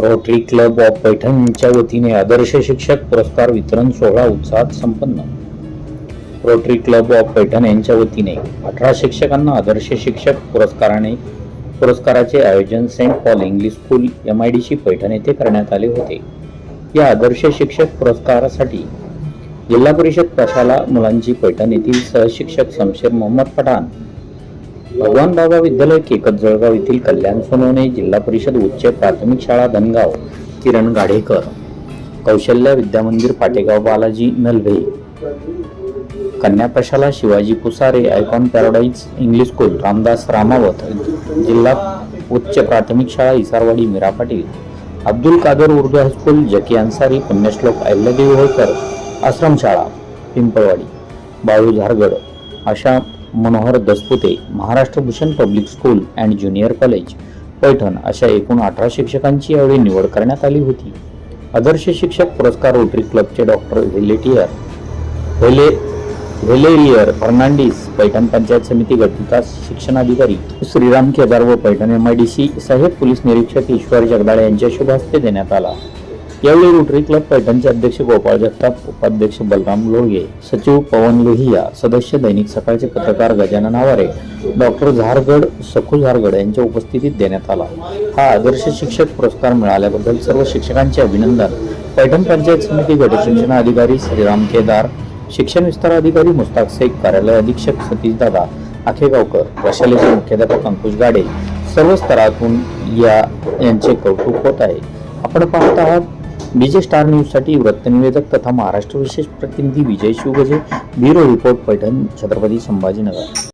Rotary club of पैठणच्या वतीने आदर्श शिक्षक पुरस्कार वितरण सोहळा उत्साहात संपन्न. रोटरी क्लब ऑफ पैठण यांच्या वतीने अठरा शिक्षकांना आदर्श शिक्षक पुरस्काराने पुरस्काराचे आयोजन Saint Paul English school M I D C Paithan येथे करण्यात आले होते. या आदर्श शिक्षक पुरस्कारासाठी जिल्हा परिषद प्रशाला मुलांची पैठण येथील सहशिक्षक शमशेर मोहम्मद पठाण भगवान बाबा विद्यालय केकत जळगाव येथील कल्याण सोनवणे जिल्हा परिषद उच्च प्राथमिक शाळा धनगाव किरण गाडेकर कौशल्य विद्यामंदिर पाटेगाव बालाजी नलभे कन्या प्रशाला Shivaji Pusare Icon Paradise English school Ramdas Ramavat. जिल्हा उच्च प्राथमिक शाळा इसारवाडी मीरा पाटील. अब्दुल कादर उर्दू हायस्कूल जकी अन्सारी पुण्यश्लोक अहिल्यादेवी होळकर आश्रमशाळा पिंपळवाडी. बाळू झारगड अशा Manohar Daspute Maharashtra Bhushan public school and junior college Paithan अशा एकूण अठरा शिक्षकांची यावेळी निवड करण्यात आली होती. आदर्श शिक्षक पुरस्कार रोटरी क्लबचे डॉक्टर व्हेलेटियर व्हेले व्हेलेरियर फर्नांडिस पैठण पंचायत समिती गटविकास शिक्षणाधिकारी श्रीराम केदार व Paithan M I D C Saheb police निरीक्षक ईश्वर जगदाळे यांच्या शुभ हस्ते देण्यात आला. यावेळी रोटरी क्लब पैठणचे अध्यक्ष गोपाळ जगताप उपाध्यक्ष बलराम लोळगे सचिव पवन लोहिया सदस्य दैनिक सकाळचे पत्रकार गजानन आवारे डॉक्टर झारगड सखू झारगड यांच्या उपस्थितीत देण्यात आला. हा आदर्श शिक्षक पुरस्कार मिळाल्याबद्दल सर्व शिक्षकांचे अभिनंदन. पैठण पंचायत समिती गटशिक्षण अधिकारी श्रीराम केदार शिक्षण विस्तार अधिकारी मुस्ताक शेख कार्यालय अधीक्षक सतीश दादा आखेगावकर प्रशालेचे मुख्याध्यापक अंकुश गाडे सर्व स्तरातून या यांचे कौतुक होत आहे. आपण पाहत आहात विजय स्टार न्यूजसाठी वृत्तनिवेदक तथा महाराष्ट्र विशेष प्रतिनिधी विजय शिवगजे ब्युरो रिपोर्ट पैठण छत्रपती संभाजीनगर.